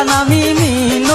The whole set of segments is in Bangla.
I'm not a kana mimi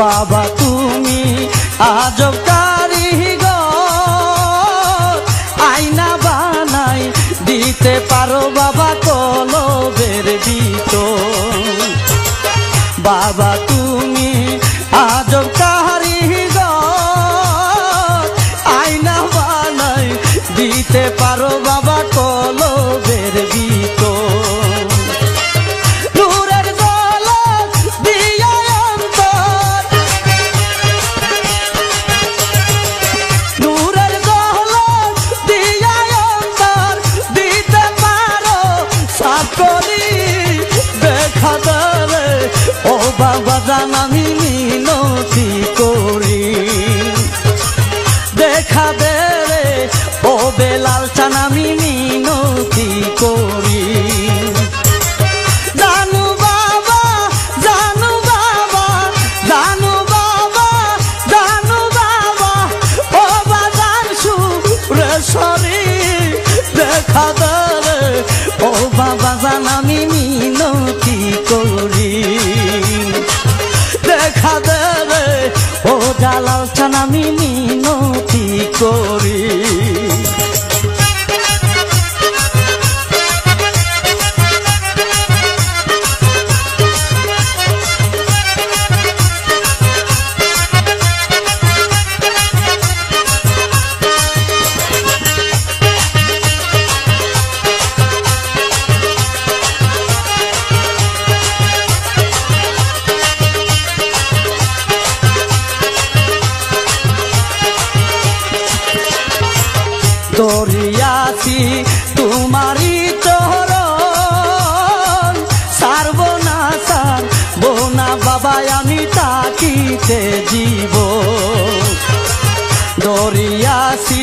বাবা তুমি আজব কারিগর। আয়না বানাই দিতে পারো এখন আমি ধরিয়াছি তোমারই তোর সারব না সার বোনা বাবায় আমি তাকিতে জীব ধরিয়াছি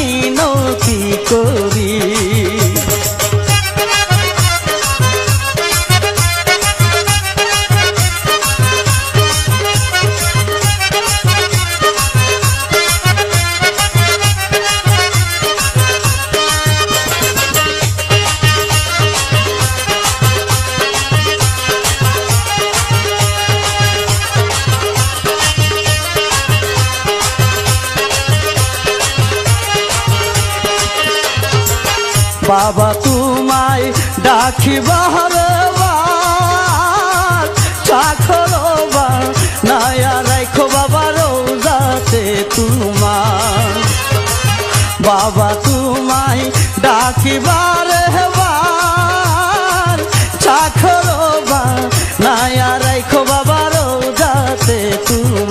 বাবা তোমায় ডাকি বাহরে চাখরো বা নায়া রাখো বাবা রোজাতে তোমার বাবা তোমায় ডাকি বারে হেবার চাখরো বা নায়া রাখো বাবা রোজাতে তোমার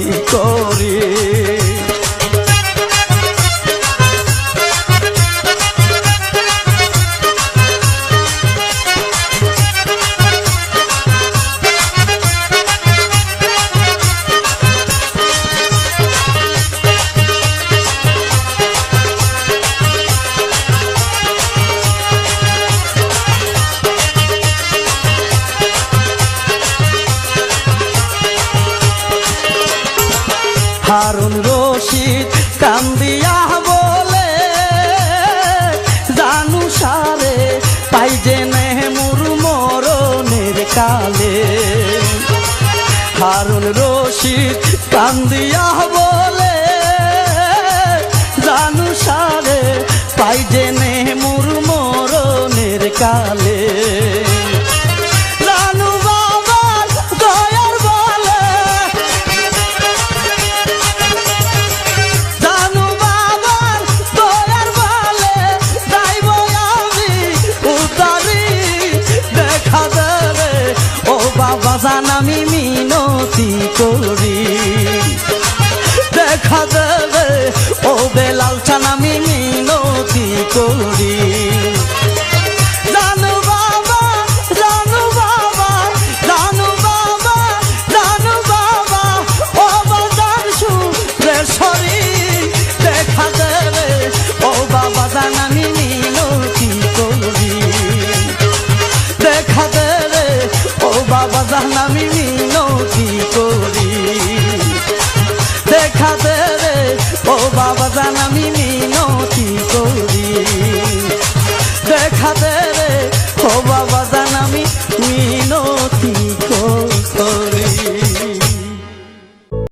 কালে। হারুন রশিদ কান্দিয়া বলে জানু সারে পাই জেনে মুর মরণের কালে।